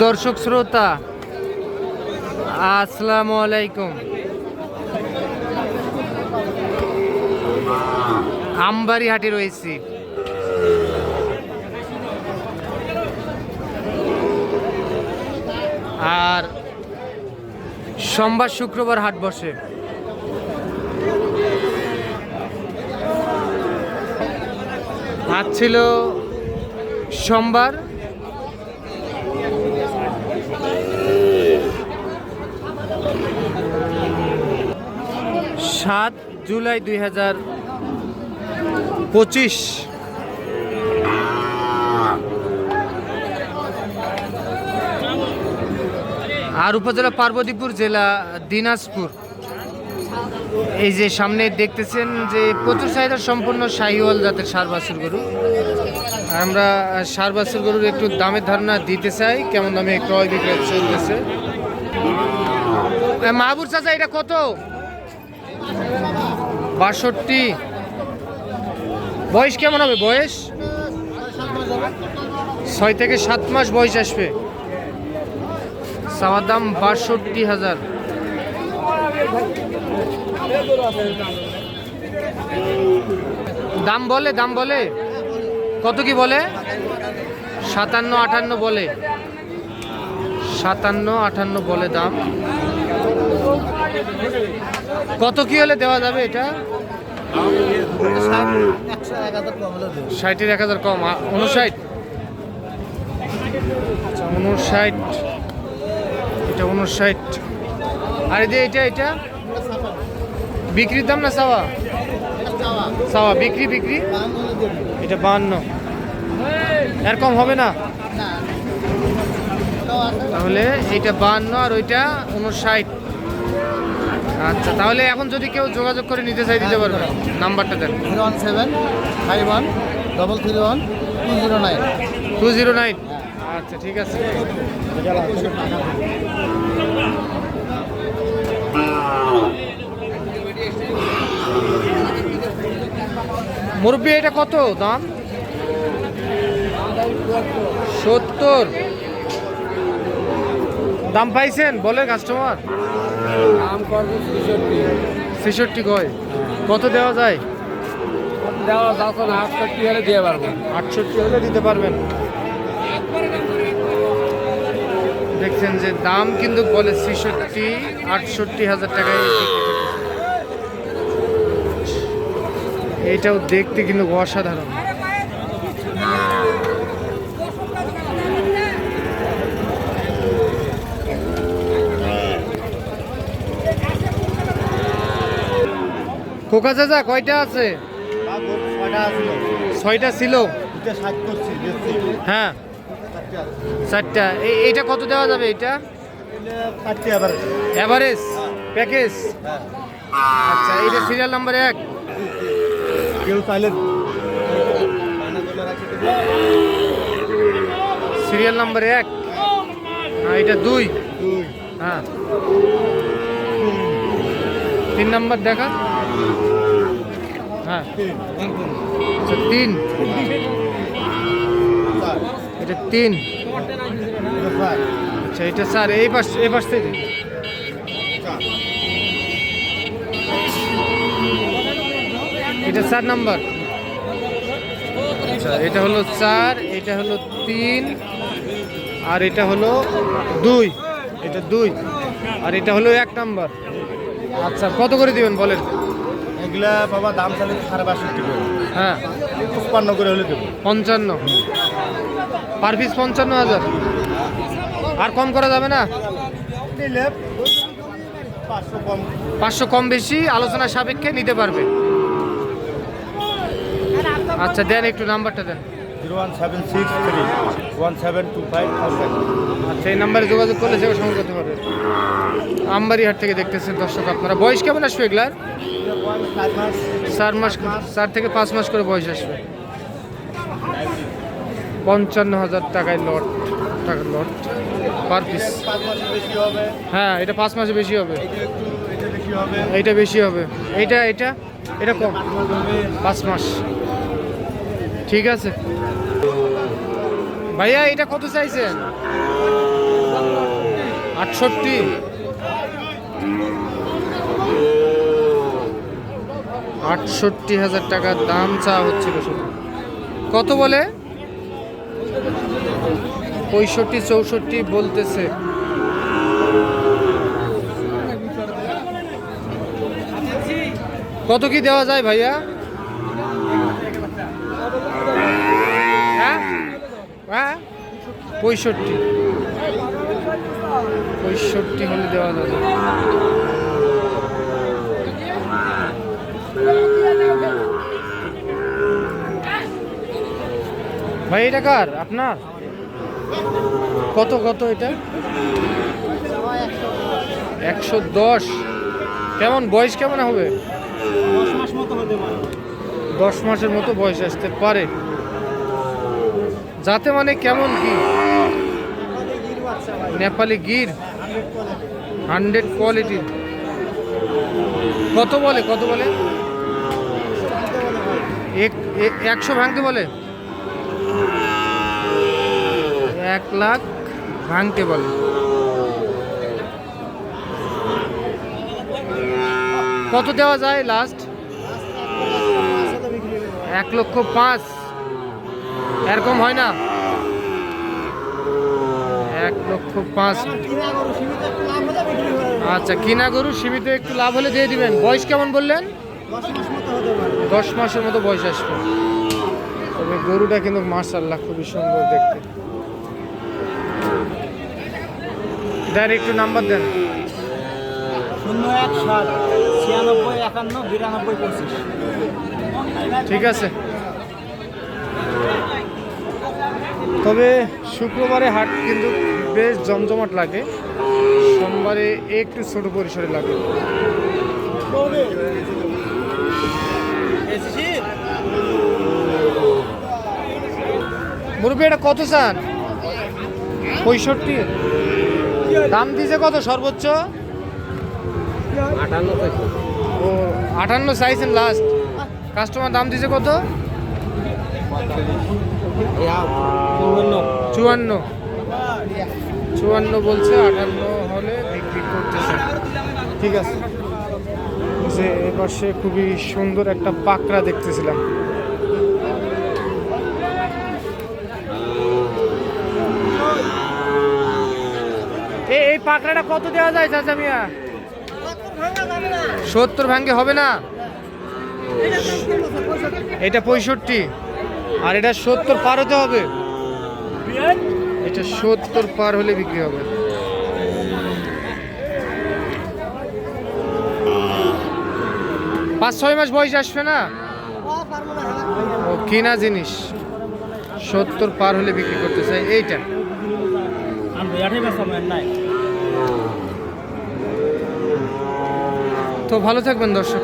দর্শক শ্রোতা, আসসালামু আলাইকুম। আমবাড়ি হাটে রয়েছি। আর সোমবার শুক্রবার হাট বসে। হাট ছিল সোমবার সাত জুলাই দুই হাজার পঁচিশ। আর উপজেলা পার্বতীপুর জেলা দিনাজপুর। এই যে সামনে দেখতেছেন যে প্রচুর চাহিদা সম্পূর্ণ শাহিওয়াল জাতের সার বাছুর গরু। আমরা সার বাছুর গরুর একটু দামের ধারণা দিতে চাই, কেমন দামে ক্রয় বিক্রয় চলতেছে। মাহবুর চাচা, এটা কত? বাষট্টি। বয়স কেমন হবে? বয়স? ছয় থেকে সাত মাস বয়স আসবে। চাওয়ার দাম বাষট্টি হাজার। দাম বলে দাম বলে? কত কি বলে? সাতান্ন আটান্ন বলে। সাতান্ন আটান্ন বলে দাম। কত কি হলে দেওয়া যাবে এটা? ষাটের এক হাজার কম আ- উনষাট আচ্ছা, উনষাট এটা উনষাট আর যে এটা এটা? বিক্রির দাম না সাওয়া সাওয়া বিক্রি বিক্রি? এটা বাহান্ন এর কম হবে না? তাহলে এটা বাহান্ন আর ওইটা উনষাট আচ্ছা তাহলে এখন যদি কেউ যোগাযোগ করে নিতে চাই দিতে পারবে। নাম্বারটা দেন। Zero one seven five one double three one two zero nine. Two zero nine আচ্ছা ঠিক আছে। মুরব্বী এটা কত দাম? সত্তর। দাম পাইছেন? বলে কাস্টমার দাম করব ছেষট্টি। ছেষট্টি কয়? কত দেওয়া যায়? দেওয়া যখন আটষট্টি হলে দিয়ে পারব। আটষট্টি হলে দিতে পারবেন। দেখছেন যে দাম কিন্তু বলে ছেষট্টি আটষট্টি হাজার টাকায় এইটাও দেখতে কিন্তু অসাধারণ। কোকা চাচা, কয়টা আছে? ছয়টা ছিল। হ্যাঁ। চারটা। এই এইটা কত দেওয়া যাবে এটা অ্যাভারেজ প্যাকেজ? আচ্ছা এইটা সিরিয়াল নাম্বার এক। কেউ চাইলে সিরিয়াল নাম্বার এক। হ্যাঁ এটা দুই। হ্যাঁ। তিন নাম্বার দেখা। হ্যাঁ। আচ্ছা তিন। এটা তিন। আচ্ছা এটা স্যার, এই পাশ এই পাশ থেকে। এটা চার নাম্বার। আচ্ছা এটা হলো চার, এটা হলো তিন, আর এটা হলো দুই। এটা দুই, আর এটা হলো এক নাম্বার। আচ্ছা কত করে দিবেন বলেন? এগুলা বাবা দাম চাইলে সাড়ে বাষট্টি করে। হ্যাঁ। পঁচপান্ন করে হলে দেবো। পঞ্চান্ন। পার পিস পঞ্চান্ন হাজার। আর কম করা যাবে না? পাঁচশো কম। বেশি আলোচনা সাপেক্ষে নিতে পারবে। আচ্ছা দেন একটু নাম্বারটা দেন। আচ্ছা এই নাম্বারে যোগাযোগ করলে সেটা সঙ্গে করতে পারবে। আমবাড়ি হাট থেকে দেখতেছেন দর্শক আপনারা। বয়স কেমন আসবে এগুলার? চার মাস, চার থেকে পাঁচ মাস করে বয়স আসবে। পঞ্চান্ন হাজার টাকায় লট, টাকার লট পার পিস হ্যাঁ এটা পাঁচ মাসে বেশি হবে। এইটা বেশি হবে। এইটা এটা এটা কম। পাঁচ মাস। ঠিক আছে। ভাইয়া, এটা কত চাইছেন? আটষট্টি। আটষট্টি হাজার টাকার দাম চা হচ্ছিল শুধু। কত বলে? পঁয়ষট্টি, চৌষট্টি বলতেছে। কত কি দেওয়া যায় ভাইয়া? হ্যাঁ? হ্যাঁ? পঁয়ষট্টি। পঁয়ষট্টি হলে দেওয়া যাবে। ভাই, এটা কার? আপনার? কত কত এটা? একশো দশ। কেমন, বয়স কেমন হবে? দশ মাসের মতো বয়স আসতে পারে। যাতে মানে কেমন কি? নেপালি গির। Hundred quality. কত বলে কত বলে? একশো ভাঙতে বলে? এক লাখ ভাঙতে বলে। কত দেওয়া যায় লাস্ট এক লক্ষ পাঁচ। এরকম হয় না? এক লক্ষ পাঁচ। আচ্ছা কিনা গরু সীমিত একটু লাভ হলে দিয়ে দিবেন। বয়স কেমন বললেন? দশ মাসের মতো বয়স আসবে। তবে গরুটা কিন্তু মার্শাল্লাহ খুবই সুন্দর দেখতে। ডাইরেক্ট একটু নাম্বার দেন। শূন্য এক সাত ছিয়ানব্বই একান্ন বিরানব্বই পঁচিশ। ঠিক আছে। তবে শুক্রবারে হাট কিন্তু বেশ জমজমাট লাগে। সোমবারে একটু ছোট পরিসরে লাগে। মুরব্বী এটা কত চান পঁয়ষট্টি। দাম দিয়েছে কত সর্বোচ্চ? আটান্ন থেকে ও আটান্ন চাইছেন লাস্ট কাস্টমার দাম দিয়েছে কত? চুয়ান্ন। চুয়ান্ন। চুয়ান্ন বলছে আটান্ন হলে বিক্রি করতেছে ঠিক আছে। যে এপাশে খুবই সুন্দর একটা পাকড়া দেখতেছিলাম। এই পাকড়াটা কত দেওয়া যায়, চাচা মিয়া? সত্তর ভাঙ্গে হবে না? এটা পঁয়ষট্টি। আর এটা সত্তর পার হতে হবে। এটা সত্তর পার হলে বিক্রি হবে। পাঁচ, ছয় মাস বয়স আসবে না? ও, কিনা জিনিস। সত্তর পার হলে বিক্রি করতে চাই এইটা। তো ভালো থাকবেন দর্শক।